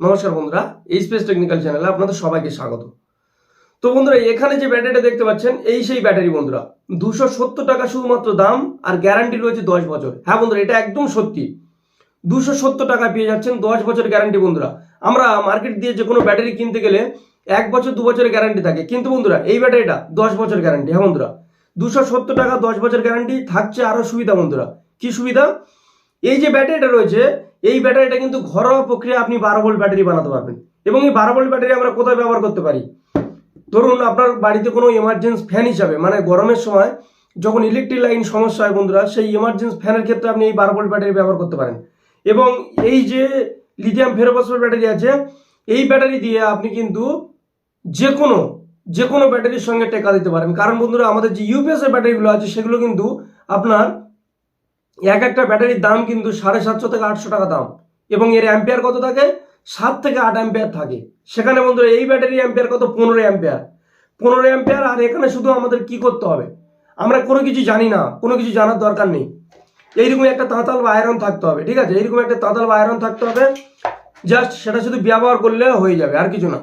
নমস্কার বন্ধুরা, এই স্পেস টেকনিক্যাল চ্যানেলে আপনাদের সবাইকে স্বাগত। তো বন্ধুরা, এখানে যে ব্যাটারিটা দেখতে পাচ্ছেন, এই সেই ব্যাটারি বন্ধুরা। দুশো সত্তর টাকা শুধুমাত্র দাম, আর গ্যারান্টি রয়েছে দশ বছর। হ্যাঁ বন্ধুরা, এটা একদম সত্যি। দুশো সত্তর টাকা পেয়ে যাচ্ছেন দশ বছর গ্যারান্টি বন্ধুরা। আমরা মার্কেট দিয়ে যে কোনো ব্যাটারি কিনতে গেলে এক বছর, দু বছরের গ্যারান্টি থাকে। কিন্তু বন্ধুরা, এই ব্যাটারিটা দশ বছর গ্যারান্টি হ্যাঁ বন্ধুরা, দুশো সত্তর টাকা দশ বছর গ্যারান্টি থাকছে আরও সুবিধা বন্ধুরা। কি সুবিধা? এই যে ব্যাটারিটা রয়েছে এই ব্যাটারিটা কিন্তু ঘরোয়া প্রক্রিয়া আপনি বারো ভোল্ট ব্যাটারি বানাতে পারবেন। এবং এই বারো ভোল্ট ব্যাটারি আমরা কোথায় ব্যবহার করতে পারি? ধরুন আপনার বাড়িতে কোনো এমার্জেন্সি ফ্যান হিসাবে মানে গরমের সময় যখন ইলেকট্রিক লাইন সমস্যা হয় বন্ধুরা, সেই এমার্জেন্সি ফ্যানের ক্ষেত্রে আপনি এই বারো ভোল্ট ব্যাটারি ব্যবহার করতে পারেন। এবং এই যে লিথিয়াম ফেরোফসফেট ব্যাটারি আছে, এই ব্যাটারি দিয়ে আপনি কিন্তু যে কোনো যে কোনো ব্যাটারির সঙ্গে টেকা দিতে পারেন। কারণ বন্ধুরা, আমাদের যে ইউপিএস এর ব্যাটারিগুলো আছে, সেগুলো কিন্তু আপনার এক একটা ব্যাটারির দাম কিন্তু সাড়ে সাতশো থেকে আটশো টাকা দাম। এবং এর অ্যাম্পিয়ার কত থাকে? সাত থেকে আট অ্যাম্পিয়ার থাকে। সেখানে বন্ধুরা, এই ব্যাটারি অ্যাম্পিয়ার কত? পনেরো অ্যাম্পিয়ার পনেরো অ্যাম্পিয়ার আর এখানে শুধু আমাদের কি করতে হবে? আমরা কোনো কিছু জানি না, কোনো কিছু জানার দরকার নেই। এইরকম একটা তাঁতাল বা আয়রন থাকতে হবে, ঠিক আছে? এইরকম একটা তাঁতাল বা আয়রন থাকতে হবে। জাস্ট সেটা শুধু ব্যবহার করলে হয়ে যাবে, আর কিছু না।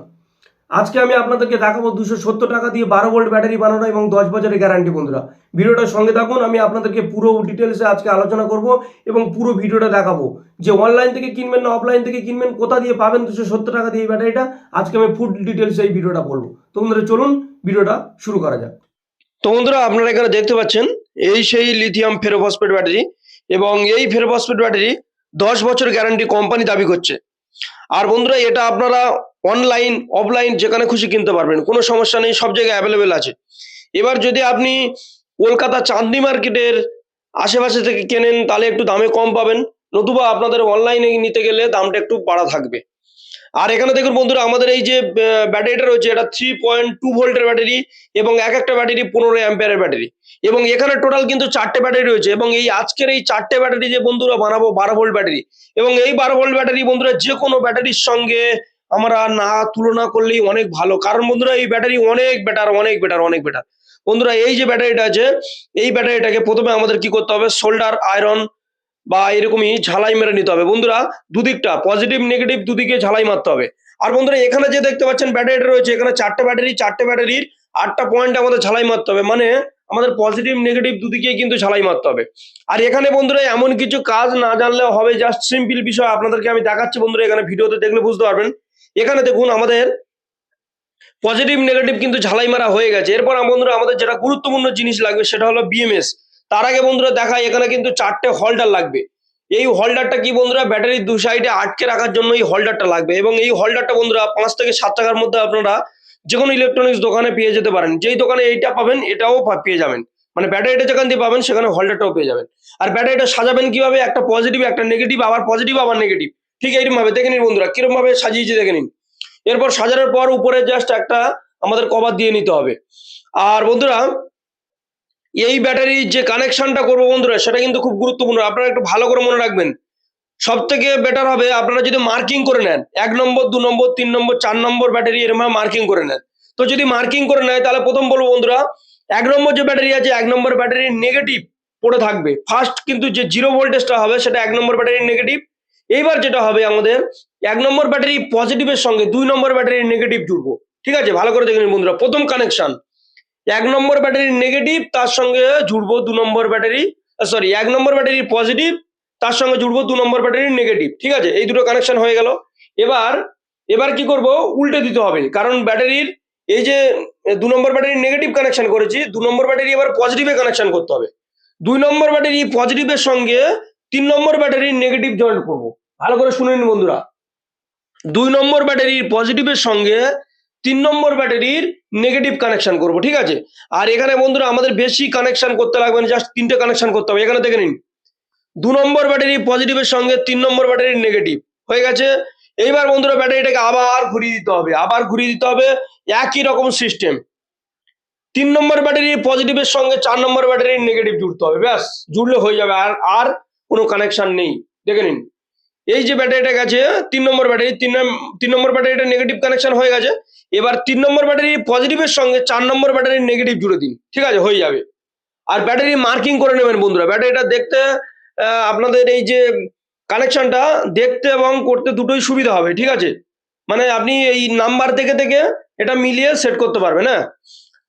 আজকে আমি আপনাদেরকে দেখাবো দুশো সত্তর টাকা দিয়ে বারো ভোল্ট ব্যাটারি বানানো এবং দশ বছরের গ্যারান্টি বন্ধুরা। ভিডিওটার সঙ্গে থাকুন, আমি আপনাদেরকে পুরো ডিটেলসে আজকে আলোচনা করব এবং পুরো ভিডিওটা দেখাবো। যে অনলাইন থেকে কিনবেন না অফলাইন থেকে কিনবেন, কোথা দিয়ে পাবেন দুশো সত্তর টাকা দিয়ে এই ব্যাটারিটা? আজকে আমি ফুড ডিটেলসে এই ভিডিওটা বলব। তো বন্ধুরা, চলুন ভিডিওটা শুরু করা যাক। তো বন্ধুরা, আপনারা এখানে দেখতে পাচ্ছেন, এই সেই লিথিয়াম ফেরোফসফেট ব্যাটারি এবং এই ফেরোফসফেট ব্যাটারি দশ বছর গ্যারান্টি কোম্পানি দাবি করছে। আর বন্ধুরা, এটা আপনারা অনলাইন অফলাইন যেখানে খুশি কিনতে পারবেন। কোনো সমস্যা নেই, সব জায়গায় অ্যাভেলেবেল আছে। এবার যদি আপনি কলকাতা চাঁদনি মার্কেটের আশেপাশে থেকে কেনেন, তাহলে একটু দামে কম পাবেন। নতুবা আপনাদের অনলাইনে নিতে গেলে দামটা একটু বাড়া থাকবে। আর এখানে দেখুন বন্ধুরা, আমাদের এই যে ব্যাটারিটা রয়েছে, এটা থ্রি পয়েন্ট টু ভোল্টের ব্যাটারি এবং এক একটা ব্যাটারি পনেরো অ্যাম্পিয়ারের ব্যাটারি। এবং এখানে টোটাল কিন্তু চারটে ব্যাটারি রয়েছে এবং এই আজকের এই চারটে ব্যাটারি যে বন্ধুরা বানাবো, বারো ভোল্ট ব্যাটারি। এবং এই বারো ভোল্ট ব্যাটারি বন্ধুরা, যে কোনো ব্যাটারির সঙ্গে আমরা না তুলনা করলেই অনেক ভালো। কারণ বন্ধুরা, এই ব্যাটারি অনেক বেটার অনেক বেটার অনেক বেটার বন্ধুরা, এই যে ব্যাটারিটা আছে, এই ব্যাটারিটাকে প্রথমে আমাদের কি করতে হবে? সোল্ডার আয়রন বা এরকমই ঝালাই মেরে নিতে হবে। বন্ধুরা, দুদিকটা পজিটিভ নেগেটিভ দুদিকে ঝালাই মারতে হবে। আর বন্ধুরা, এখানে যে দেখতে পাচ্ছেন ব্যাটারিটা রয়েছে, এখানে চারটে ব্যাটারি চারটে ব্যাটারির আটটা পয়েন্ট আমাদের ঝালাই মারতে হবে। মানে আমাদের পজিটিভ নেগেটিভ দুদিকে কিন্তু ঝালাই মারতে হবে। আর এখানে বন্ধুরা, এমন কিছু কাজ না জানলেও হবে জাস্ট সিম্পল বিষয় আপনাদেরকে আমি দেখাচ্ছি বন্ধুরা, এখানে ভিডিওতে দেখলে বুঝতে পারবেন। এখানে দেখুন, আমাদের পজিটিভ নেগেটিভ কিন্তু ঝালাই মারা হয়ে গেছে। এরপর বন্ধুরা, আমাদের যেটা গুরুত্বপূর্ণ জিনিস লাগবে, সেটা হলো বিএমএস তার আগে বন্ধুরা দেখায় এখানে কিন্তু চারটে হোল্ডার লাগবে। এই হোল্ডারটা কি বন্ধুরা? ব্যাটারির দু সাইডে আটকে রাখার জন্য এই হোল্ডারটা লাগবে। এবং এই হোল্ডারটা বন্ধুরা, পাঁচ থেকে সাত টাকার মধ্যে আপনারা যে কোনো ইলেকট্রনিক্স দোকানে পেয়ে যেতে পারেন। যেই দোকানে এইটা পাবেন, এটাও পেয়ে যাবেন। মানে ব্যাটারিটা যেখান দিয়ে পাবেন, সেখানে হোল্ডারটাও পেয়ে যাবেন। আর ব্যাটারিটা সাজাবেন কীভাবে? একটা পজিটিভ একটা নেগেটিভ আবার পজিটিভ আবার নেগেটিভ ঠিক এইরকম ভাবে দেখে নিন বন্ধুরা কীরকম ভাবে সাজিয়েছি দেখে নিন। এরপর সাজানোর পর উপরে জাস্ট একটা আমাদের কভার দিয়ে নিতে হবে। আর বন্ধুরা এই ব্যাটারির যে কানেকশনটা করব বন্ধুরা, সেটা কিন্তু খুব গুরুত্বপূর্ণ। আপনারা একটু ভালো করে মনে রাখবেন। সব থেকে বেটার হবে, আপনারা যদি মার্কিং করে নেন, এক নম্বর, দু নম্বর, তিন নম্বর, চার নম্বর ব্যাটারি এরকম মার্কিং করে নেন। তো যদি মার্কিং করে নেয়, তাহলে প্রথম বলব বন্ধুরা, এক নম্বর যে ব্যাটারি আছে, এক নম্বর ব্যাটারির নেগেটিভ পড়ে থাকবে। ফার্স্ট কিন্তু যে জিরো ভোল্টেজটা হবে, সেটা এক নম্বর ব্যাটারির নেগেটিভ এইবার যেটা হবে আমাদের, এক নম্বর ব্যাটারি পজিটিভের সঙ্গে দুই নম্বর ব্যাটারির নেগেটিভ জুড়বো। ঠিক আছে? ভালো করে দেখে নিন বন্ধুরা, প্রথম কানেকশন এক নম্বর ব্যাটারির নেগেটিভ তার সঙ্গে জুড়বো দু নম্বর ব্যাটারি সরি এক নম্বর ব্যাটারির পজিটিভ তার সঙ্গে জুড়বো দু নম্বর ব্যাটারির নেগেটিভ ঠিক আছে? এই দুটো কানেকশন হয়ে গেল। এবার এবার কি করব? উল্টে দিতে হবে। কারণ ব্যাটারির এই যে দু নম্বর ব্যাটারির নেগেটিভ কানেকশন করেছি, দু নম্বর ব্যাটারি এবার পজিটিভে কানেকশন করতে হবে। দুই নম্বর ব্যাটারি পজিটিভের সঙ্গে তিন নম্বর ব্যাটারির নেগেটিভ জয়েন্ট করব। ভালো করে শুনে নিন বন্ধুরা। দুই নম্বর ব্যাটারির পজিটিভের সঙ্গে তিন নম্বর ব্যাটারির নেগেটিভ কানেকশন করব, ঠিক আছে? আর এখানে বন্ধুরা আমাদের বেশি কানেকশন করতে লাগবে না জাস্ট তিনটে কানেকশন করতে হবে, এখানে দেখে নিন। দু নম্বর ব্যাটারি পজিটিভের সঙ্গে তিন নম্বর ব্যাটারির নেগেটিভ হয়ে গেছে? এইবার বন্ধুরা ব্যাটারিটাকে আবার ঘুরিয়ে দিতে হবে, আবার ঘুরিয়ে দিতে হবে, একই রকম সিস্টেম তিন নম্বর ব্যাটারি পজিটিভের সঙ্গে চার নম্বর ব্যাটারির নেগেটিভ জুড়তে হবে, ব্যাস, জুড়লে হয়ে যাবে, আর আর কোনো কানেকশন নেই, দেখে নিন। এই যে ব্যাটারিটা গেছে, তিন নম্বর ব্যাটারি, তিন তিন নম্বর ব্যাটারিটা নেগেটিভ কানেকশন হয়ে গেছে এবার তিন নম্বর ব্যাটারি পজিটিভের সঙ্গে চার নম্বর ব্যাটারির নেগেটিভ জুড়ে দিন। ঠিক আছে? হয়ে যাবে। আর ব্যাটারি মার্কিং করে নেবেন বন্ধুরা। ব্যাটারিটা দেখতে আপনাদের এই যে কানেকশনটা দেখতে এবং করতে দুটোই সুবিধা হবে। ঠিক আছে? মানে আপনি এই নাম্বার থেকে থেকে এটা মিলিয়ে সেট করতে পারবেন হ্যাঁ?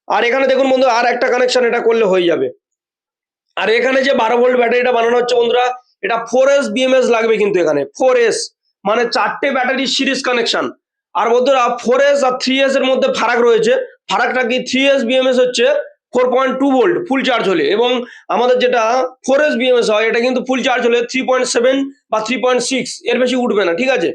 আর এখানে দেখুন বন্ধু আর একটা কানেকশন এটা করলে হয়ে যাবে। আর এখানে যে বারো ভোল্ট ব্যাটারিটা বানানো হচ্ছে বন্ধুরা, এটা ফোর এস বিএমএস লাগবে কিন্তু এখানে। ফোর এস মানে চারটে ব্যাটারি সিরিজ কানেকশন আর বন্ধুরা ফোর এস আর থ্রি এস এর মধ্যে ফারাক রয়েছে। ফারাকটা কি? থ্রি এস বিএমএস হচ্ছে four point two volt full charge হলে। এবং আমাদের যেটা ফোর এস বিএমএস হয়, এটা কিন্তু ফুল চার্জ হলে থ্রি পয়েন্ট সেভেন বা থ্রি পয়েন্ট সিক্স এর বেশি উঠবে না, ঠিক আছে?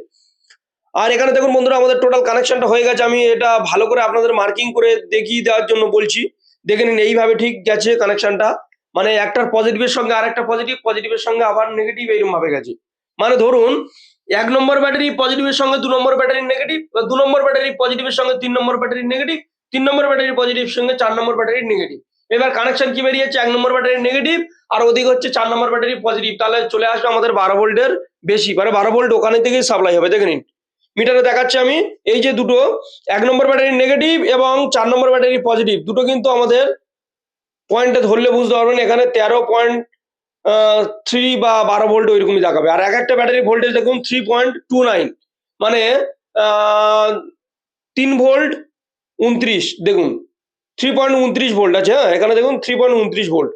আর এখানে দেখুন বন্ধুরা, আমাদের টোটাল কানেকশনটা হয়ে গেছে। আমি এটা ভালো করে আপনাদের মার্কিং করে দেখিয়ে দেওয়ার জন্য বলছি। দেখে নিন, এইভাবে ঠিক গেছে কানেকশনটা মানে একটার পজিটিভের সঙ্গে আর একটা পজিটিভ পজিটিভের সঙ্গে আবার নেগেটিভ এইরকম ভাবে গেছে। মানে ধরুন এক নম্বর ব্যাটারি পজিটিভের সঙ্গে দু নম্বর ব্যাটারি নেগেটিভ বা দু নম্বর ব্যাটারি পজিটিভের সঙ্গে তিন নম্বর ব্যাটারি নেগেটিভ তিন নম্বর ব্যাটারি পজিটিভ সঙ্গে চার নম্বর ব্যাটারি নেগেটিভ এবার কানেকশন কি বেরিয়েছে এক নম্বর ব্যাটারি নেগেটিভ আর ওদিকে হচ্ছে চার নম্বর ব্যাটারি পজিটিভ তাহলে চলে আসবে আমাদের বারো ভোল্টের বেশি মানে বারো ভোল্ট ওখানে থেকেই সাপ্লাই হবে দেখে নিন মিটারে দেখাচ্ছি আমি এই যে দুটো এক নম্বর ব্যাটারি নেগেটিভ এবং চার নম্বর ব্যাটারি পজিটিভ দুটো কিন্তু আমাদের পয়েন্টে ধরলে বুঝতে পারবেন এখানে তেরো পয়েন্ট থ্রি বা বারো ভোল্ট ওইরকমই দেখাবে। আর এক একটা ব্যাটারি ভোল্টেজ দেখুন থ্রি পয়েন্ট টু নাইন মানে তিন ভোল্ট উনত্রিশ, দেখুন। থ্রি পয়েন্ট উনত্রিশ ভোল্ট আছে হ্যাঁ? এখানে দেখুন থ্রি পয়েন্ট উনত্রিশ ভোল্ট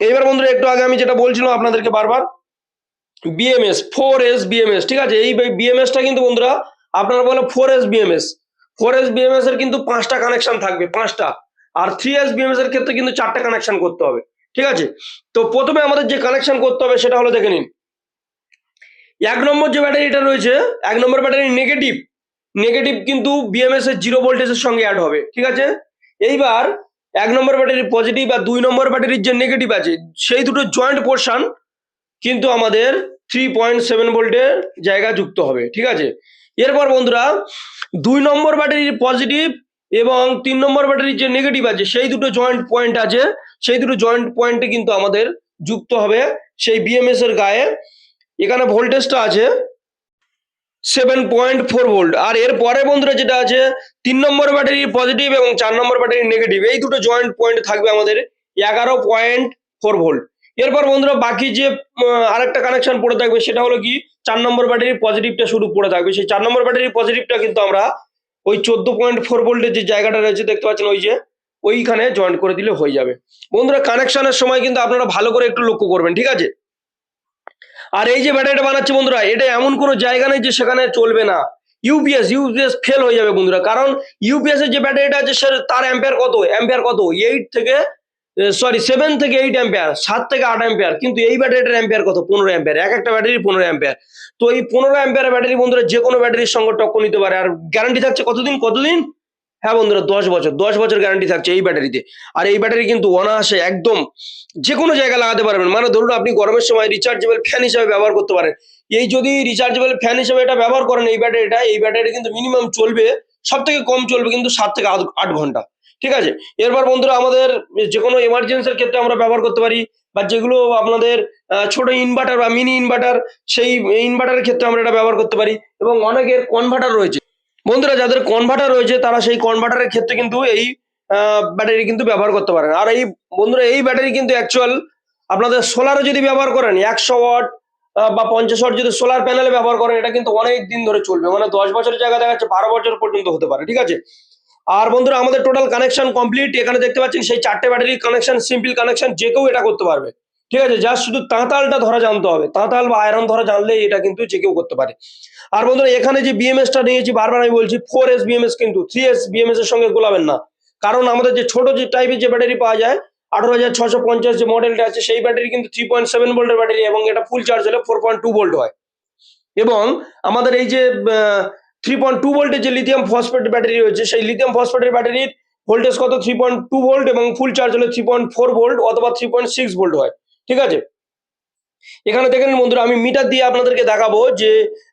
এইবার বন্ধুরা, একটু আগে আমি যেটা বলছিলাম আপনাদেরকে বারবার বিএমএস ফোর এস বিএমএস ঠিক আছে? এই বিএমএসটা কিন্তু বন্ধুরা, আপনারা বলে four S BMS four S BMS এর কিন্তু পাঁচটা কানেকশন থাকবে, পাঁচটা। আর থ্রি এস বিএমএস এর ক্ষেত্রে কিন্তু চারটা কানেকশন করতে হবে। ঠিক আছে? তো প্রথমে আমাদের যে কানেকশন করতে হবে সেটা হলো দেখে নিন। এক নম্বর যে ব্যাটারিটা রয়েছে, এক নম্বর ব্যাটারি নেগেটিভ নেগেটিভ কিন্তু বিএমএস এর জিরো ভোল্টেজের সঙ্গে অ্যাড হবে, ঠিক আছে? এইবার এক নম্বর ব্যাটারির পজিটিভ আর দুই নম্বর ব্যাটারির যে নেগেটিভ আছে, সেই দুটো জয়েন্ট পোর্শন কিন্তু আমাদের থ্রি পয়েন্ট সেভেন ভোল্টের জায়গা যুক্ত হবে, ঠিক আছে? এরপর বন্ধুরা, দুই নম্বর ব্যাটারির পজিটিভ এবং তিন নম্বর ব্যাটারির যে নেগেটিভ আছে, সেই দুটো জয়েন্ট পয়েন্ট আছে সেই দুটো জয়েন্ট পয়েন্টে কিন্তু আমাদের যুক্ত হবে। সেই বিএমএস এর গায়ে এখানে ভোল্টেজটা আছে সেভেন পয়েন্ট ফোর ভোল্ট আর এর পরে বন্ধুরা যেটা আছে, তিন নম্বর ব্যাটারি পজিটিভ এবং চার নম্বর ব্যাটারি নেগেটিভ এই দুটো জয়েন্ট পয়েন্ট থাকবে আমাদের এগারো পয়েন্ট ফোর ভোল্ট এরপর বন্ধুরা বাকি যে আরেকটা কানেকশন পড়ে থাকবে সেটা হলো কি, চার নম্বর ব্যাটারির পজিটিভটা শুরু পড়ে থাকবে। সেই চার নম্বর ব্যাটারির পজিটিভটা কিন্তু আমরা ওই চোদ্দ পয়েন্ট ফোর ভোল্টের যে জায়গাটা রয়েছে, দেখতে পাচ্ছেন ওই যে ওইখানে জয়েন্ট করে দিলে হয়ে যাবে। বন্ধুরা কানেকশনের সময় কিন্তু আপনারা ভালো করে একটু লক্ষ্য করবেন, ঠিক আছে? আর এই যে ব্যাটারিটা বানাচ্ছে বন্ধুরা, এটা এমন কোনো জায়গা নেই যে সেখানে চলবে না। ইউপিএস ইউপিএস ফেল হয়ে যাবে বন্ধুরা, কারণ ইউপিএস এর যে ব্যাটারিটা আছে, সে তার অ্যাম্পিয়ার কত? অ্যাম্পিয়ার কত? এইট থেকে সরি সেভেন থেকে এইট অ্যাম্পিয়ার সাত থেকে আট অ্যাম্পিয়ার কিন্তু এই ব্যাটারিটার অ্যাম্পিয়ার কত? পনেরো অ্যাম্পিয়ার এক একটা ব্যাটারি পনেরো অ্যাম্পিয়ার তো এই পনেরো অ্যাম্পিয়ার ব্যাটারি বন্ধুরা, যে কোনো ব্যাটারির সঙ্গে টক্কর নিতে পারে, আর গ্যারান্টি থাকছে কতদিন? কতদিন? হ্যাঁ বন্ধুরা, দশ বছর দশ বছর গ্যারান্টি থাকছে এই ব্যাটারিতে। আর এই ব্যাটারি কিন্তু অনায়াসে একদম যে কোনো জায়গায় লাগাতে পারবেন। মানে ধরুন আপনি গরমের সময় রিচার্জেবল ফ্যান হিসেবে ব্যবহার করতে পারেন। এই যদি রিচার্জেবল ফ্যান হিসেবে এটা ব্যবহার করেন এই ব্যাটারিটা, এই ব্যাটারি কিন্তু মিনিমাম চলবে সব থেকে কম চলবে কিন্তু সাত থেকে আট ঘণ্টা। ঠিক আছে? এরপর বন্ধুরা আমাদের যে কোনো এমার্জেন্সির ক্ষেত্রে আমরা ব্যবহার করতে পারি, বা যেগুলো আপনাদের ছোট ইনভার্টার বা মিনি ইনভার্টার সেই ইনভার্টারের ক্ষেত্রে আমরা এটা ব্যবহার করতে পারি, এবং অনেকের কনভার্টার রয়েছে। বন্ধুরা, যাদের কনভার্টার রয়েছে, তারা সেই কনভার্টারের ক্ষেত্রে কিন্তু এই ব্যাটারি কিন্তু ব্যবহার করতে পারেন। আর এই, বন্ধুরা, এই ব্যাটারি কিন্তু অ্যাকচুয়াল আপনাদের সোলারও যদি ব্যবহার করেন, একশো ওয়াট বা পঞ্চাশ ওয়াট যদি সোলার প্যানেলে ব্যবহার করেন, এটা কিন্তু অনেক দিন ধরে চলবে। মানে দশ বছরের জায়গা দেখা যাচ্ছে, বারো বছর পর্যন্ত হতে পারে, ঠিক আছে? আর বন্ধুরা, আমাদের টোটাল কানেকশন কমপ্লিট এখানে দেখতে পাচ্ছেন, সেই চারটে ব্যাটারি কানেকশন সিম্পল কানেকশন যে কেউ এটা করতে পারবে। ঠিক আছে? জাস্ট শুধু তাঁতালটা ধরা জানতে হবে। তাঁতাল বা আয়রন ধরা জানলেই এটা কিন্তু যে কেউ করতে পারে। আর বন্ধুরা, এখানে যে বিএমএসটা নিয়েছি, বারবার আমি বলছি ফোর এস বিএমএস কিন্তু থ্রি এস বিএমএস এর সঙ্গে গোলাবেন না। কারণ আমাদের যে ছোট যে টাইপের যে ব্যাটারি পাওয়া যায়, আঠারো হাজার ছশো পঞ্চাশ যে মডেলটা আছে, সেই ব্যাটারি কিন্তু থ্রি পয়েন্ট সেভেন ভোল্টের ব্যাটারি এবং এটা ফুল চার্জ হলে ফোর পয়েন্ট টু ভোল্ট হয়। এবং আমাদের এই যে থ্রি পয়েন্ট টু ভোল্টের যে লিথিয়াম ফসফেট ব্যাটারি রয়েছে, সেই লিথিয়াম ফসফেটের ব্যাটারির ভোল্টেজ কত? থ্রি পয়েন্ট টু ভোল্ট এবং ফুল চার্জ হলে থ্রি পয়েন্ট ফোর ভোল্ট অথবা থ্রি পয়েন্ট সিক্স ভোল্ট হয়। ঠিক আছে? এখানে দেখেন বন্ধুরা, আমি মিটার দিয়ে আপনাদেরকে দেখাবো যে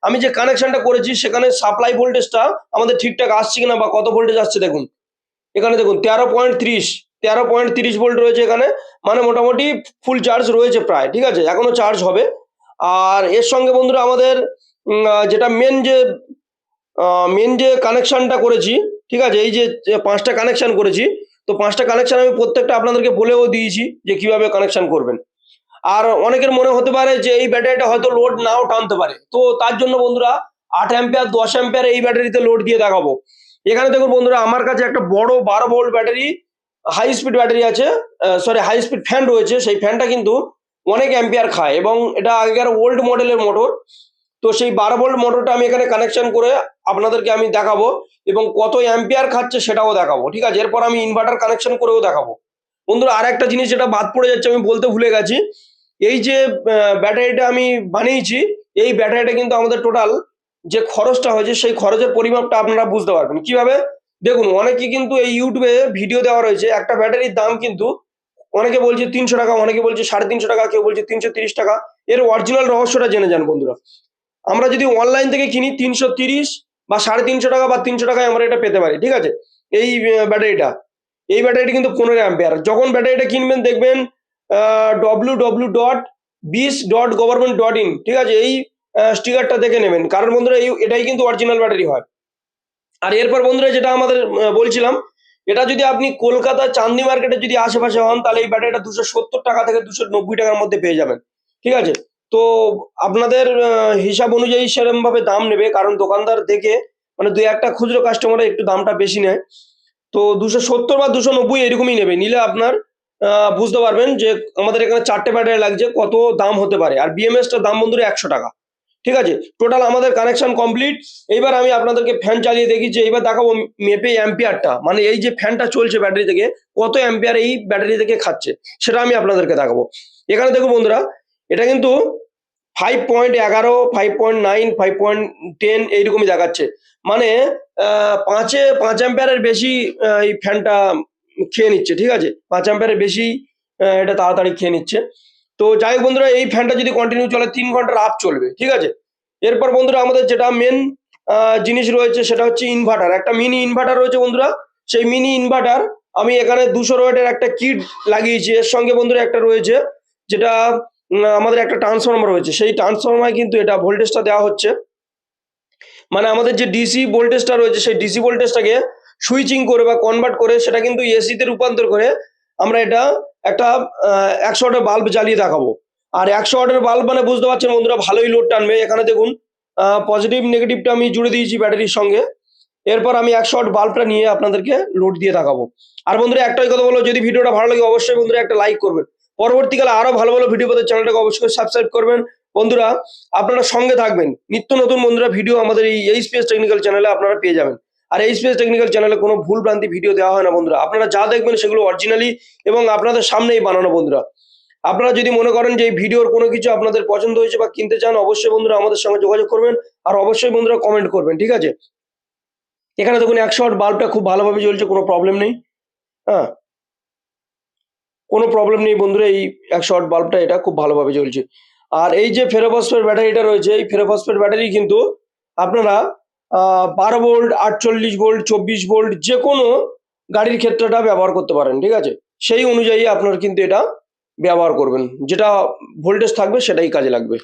আমি যে কানেকশনটা করেছি, সেখানে সাপ্লাই ভোল্টেজটা আমাদের ঠিকঠাক আসছে কিনা বা কত ভোল্টেজ আসছে দেখুন। এখানে দেখুন, তেরো পয়েন্ট তিরিশ, তেরো পয়েন্ট তিরিশ ভোল্ট রয়েছে এখানে মানে মোটামুটি ফুল চার্জ রয়েছে প্রায়, ঠিক আছে? এখনও চার্জ হবে। আর এর সঙ্গে বন্ধুরা আমাদের যেটা মেন যে মেন যে কানেকশনটা করেছি, ঠিক আছে? এই যে পাঁচটা কানেকশন করেছি, তো পাঁচটা কানেকশন আমি প্রত্যেকটা আপনাদেরকে বলেও দিয়েছি যে কীভাবে কানেকশন করবেন। আর অনেকের মনে হতে পারে যে এই ব্যাটারিটা হয়তো লোড নাও টানতে পারে। তো তার জন্য বন্ধুরা, আট অ্যাম্পিয়ার দশ অ্যাম্পিয়ার এই ব্যাটারিতে লোড দিয়ে দেখাবো। এখানে দেখুন বন্ধুরা, আমার কাছে একটা বড় বারো volt battery high speed battery আছে সরি হাই স্পিড ফ্যান রয়েছে। সেই ফ্যানটা কিন্তু অনেক অ্যাম্পিয়ার খায় এবং এটা আগেকার ওল্ড মডেলের মোটর তো সেই বারো ভোল্ট মোটরটা আমি এখানে কানেকশন করে আপনাদেরকে আমি দেখাবো এবং কত অ্যাম্পিয়ার খাচ্ছে সেটাও দেখাবো, ঠিক আছে? এরপর আমি ইনভার্টার কানেকশন করেও দেখাবো। বন্ধুরা আর একটা জিনিস যেটা বাদ পড়ে যাচ্ছে, আমি বলতে ভুলে গেছি। এই যে ব্যাটারিটা আমি বানিয়েছি, এই ব্যাটারিটা কিন্তু আমাদের টোটাল যে খরচটা হয়েছে, সেই খরচের পরিমাপটা আপনারা বুঝতে পারবেন। কীভাবে? দেখুন, অনেকে কিন্তু এই ইউটিউবে ভিডিও দেওয়া রয়েছে, একটা ব্যাটারির দাম কিন্তু অনেকে বলছে তিনশো টাকা, অনেকে বলছে সাড়ে তিনশো টাকা, কেউ বলছে তিনশো তিরিশ টাকা। এর অরিজিনাল রহস্যটা জেনে যান, বন্ধুরা। আমরা যদি অনলাইন থেকে কিনি, তিনশো তিরিশ বা সাড়ে তিনশো টাকা বা তিনশো টাকায় আমরা এটা পেতে পারি, ঠিক আছে? এই ব্যাটারিটা। এই ব্যাটারিটা কিন্তু পনেরো অ্যাম্পিয়ার যখন ব্যাটারিটা কিনবেন, দেখবেন W W dot BIS dot government dot in ঠিক আছে? এই স্টিকারটা দেখে নেবেন। কারণ বন্ধুরা, এই, এটাই কিন্তু অরিজিনাল ব্যাটারি হয়। আর এরপর বন্ধুরা, যেটা আমাদের বলছিলাম, এটা যদি আপনি কলকাতা চান্দি মার্কেটে যদি আশেপাশে হন, তাহলে এই ব্যাটারিটা দুশো সত্তর টাকা থেকে দুশো নব্বই টাকার মধ্যে পেয়ে যাবেন। ঠিক আছে? তো আপনাদের হিসাব অনুযায়ী সেরকম ভাবে দাম নেবে। কারণ দোকানদার দেখে মানে দুই একটা খুচরো কাস্টমার একটু দামটা বেশি নেয়। তো দুশো সত্তর বা দুশো নব্বই এরকমই নেবে। নিলে আপনার বুঝতে পারবেন যে আমাদের এখানে চারটে ব্যাটারি লাগছে, কত দাম হতে পারে। আর বিএমএসটার দাম বন্ধুরা একশো টাকা। ঠিক আছে? টোটাল আমাদের কানেকশন কমপ্লিট এইবার আমি আপনাদেরকে ফ্যান চালিয়ে দেখি যে এইবার দেখাবো মেপে অ্যাম্পিয়ারটা মানে এই যে ফ্যানটা চলছে ব্যাটারি থেকে, কত অ্যাম্পিয়ার এই ব্যাটারি থেকে খাচ্ছে, সেটা আমি আপনাদেরকে দেখাবো। এখানে দেখো বন্ধুরা, এটা কিন্তু ফাইভ পয়েন্ট এগারো five point nine five point ten এইরকমই দেখাচ্ছে। মানে পাঁচে, পাঁচ অ্যাম্পিয়ারের বেশি এই ফ্যানটা খেয়ে নিচ্ছে, ঠিক আছে? পাঁচ অ্যাম্পিয়ারের বেশি এটা তাড়াতাড়ি খেয়ে নিচ্ছে। তো যাই হোক বন্ধুরা, এই ফ্যানটা যদি কন্টিনিউ চলে, তিন ঘণ্টার আপ চলবে, ঠিক আছে? এরপর বন্ধুরা, আমাদের যেটা মেন জিনিস রয়েছে সেটা হচ্ছে ইনভার্টার একটা মিনি ইনভার্টার রয়েছে বন্ধুরা, সেই মিনি ইনভার্টার আমি এখানে দুশো রোয়েটের একটা কিট লাগিয়েছি। এর সঙ্গে বন্ধুরা একটা রয়েছে, যেটা আমাদের একটা ট্রান্সফর্মার রয়েছে। সেই ট্রান্সফর্মার কিন্তু এটা ভোল্টেজটা দেওয়া হচ্ছে। মানে আমাদের যে ডিসি ভোল্টেজটা রয়েছে, সেই ডিসি ভোল্টেজটাকে সুইচিং করে বা কনভার্ট করে সেটা কিন্তু এসিতে রূপান্তর করে আমরা এটা একটা একশো ওয়াটের বাল্ব জ্বালিয়ে দেখাবো। আর একশো ওয়াটের বাল্ব মানে বুঝতে পারছেন বন্ধুরা ভালোই লোড টানবে। এখানে দেখুন পজিটিভ নেগেটিভটা আমি জুড়ে দিয়েছি ব্যাটারির সঙ্গে। এরপর আমি একশো ওয়াট বাল্বটা নিয়ে আপনাদেরকে লোড দিয়ে দেখাবো। আর বন্ধুরা একটাই কথা বলো যদি ভিডিওটা ভালো লাগে অবশ্যই বন্ধুরা একটা লাইক করবেন। পরবর্তীকালে আরও ভালো ভালো ভিডিও পেতে চ্যানেলটাকে অবশ্যই সাবস্ক্রাইব করবেন। বন্ধুরা, আপনারা সঙ্গে থাকবেন। নিত্য নতুন বন্ধুরা ভিডিও আমাদের এই এই স্পেস টেকনিক্যাল চ্যানেলে আপনারা পেয়ে যাবেন। আর এই স্পেস টেকনিক্যাল চ্যানেলে কোনো ভুল ভ্রান্তি ভিডিও দেওয়া হয় না বন্ধুরা। আপনারা যা দেখবেন সেগুলো অরিজিনালি এবং আপনাদের সামনেই বানানো বন্ধুরা। আপনারা যদি মনে করেন যে এই ভিডিওর কোনো কিছু আপনাদের পছন্দ হয়েছে বা কিনতে চান, অবশ্যই বন্ধুরা আমাদের সঙ্গে যোগাযোগ করবেন আর অবশ্যই বন্ধুরা কমেন্ট করবেন, ঠিক আছে? এখানে দেখুন একশো ওয়াট বাল্বটা খুব ভালোভাবে জ্বলছে, কোনো প্রবলেম নেই। হ্যাঁ? কোনো প্রবলেম নেই বন্ধুরা, এই একশো ওয়াট বাল্বটা এটা খুব ভালোভাবে জ্বলছে। আর এই যে ফেরোফসফেট ব্যাটারিটা রয়েছে, এই ফেরোফসফেট ব্যাটারি কিন্তু আপনারা বারো ভোল্ট, আটচল্লিশ ভোল্ট, চব্বিশ ভোল্ট যে কোনো গাড়ির ক্ষেত্রটা ব্যবহার করতে পারেন, ঠিক আছে? সেই অনুযায়ী আপনার কিন্তু এটা ব্যবহার করবেন। যেটা ভোল্টেজ থাকবে সেটাই কাজে লাগবে।